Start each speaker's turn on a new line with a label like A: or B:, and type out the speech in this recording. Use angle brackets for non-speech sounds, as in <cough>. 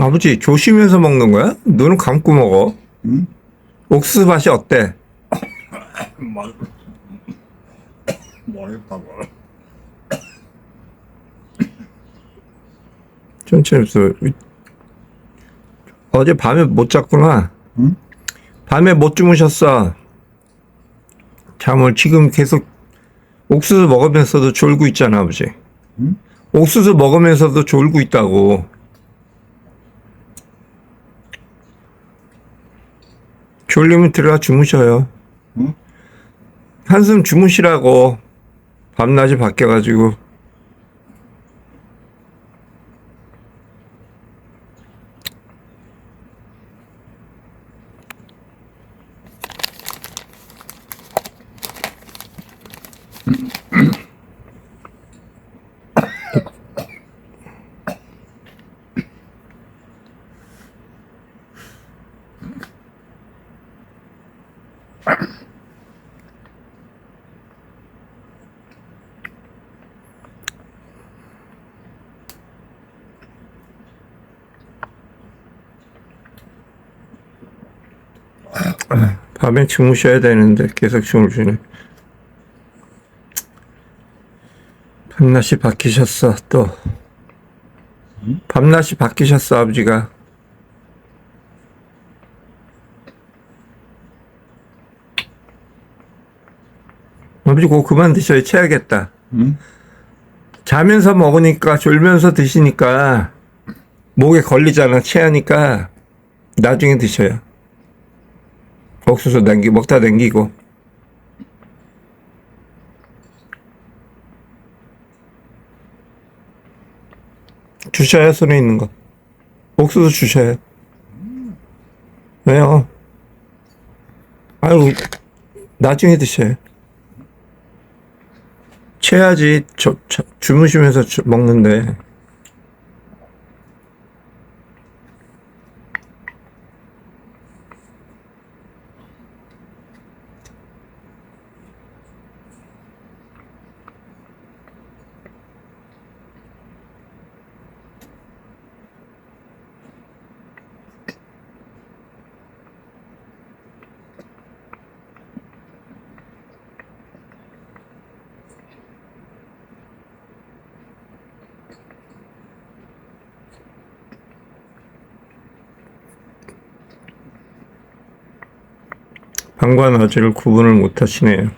A: 아버지 조심해서 먹는 거야? 눈을 감고 먹어.
B: 응?
A: 옥수수 맛이 어때? <laughs>
B: 맛 맛있다고.
A: 천천히 없어. 어제 밤에 못 잤구나.
B: 응?
A: 밤에 못 주무셨어. 잠을 지금 계속 옥수수 먹으면서도 졸고 있잖아, 아버지.
B: 응?
A: 옥수수 먹으면서도 졸고 있다고. 졸리면 들어가 주무셔요.
B: 응?
A: 한숨 주무시라고. 밤낮이 바뀌어가지고. 밤에 주무셔야 되는데 계속 주무시네. 밤낮이 바뀌셨어 또. 밤낮이 바뀌셨어 아버지가. 아버지 그거 그만 드셔야 체하겠다.
B: 응?
A: 자면서 먹으니까 졸면서 드시니까 목에 걸리잖아. 체하니까 나중에 드셔요. 옥수수 남기 먹다 남기고. 주셔요 손에 있는 거. 옥수수 주셔요 왜요? 아유 나중에 드셔요 채야지 저, 저- 주무시면서 주- 먹는데 낮을 구분을 못 하시네요.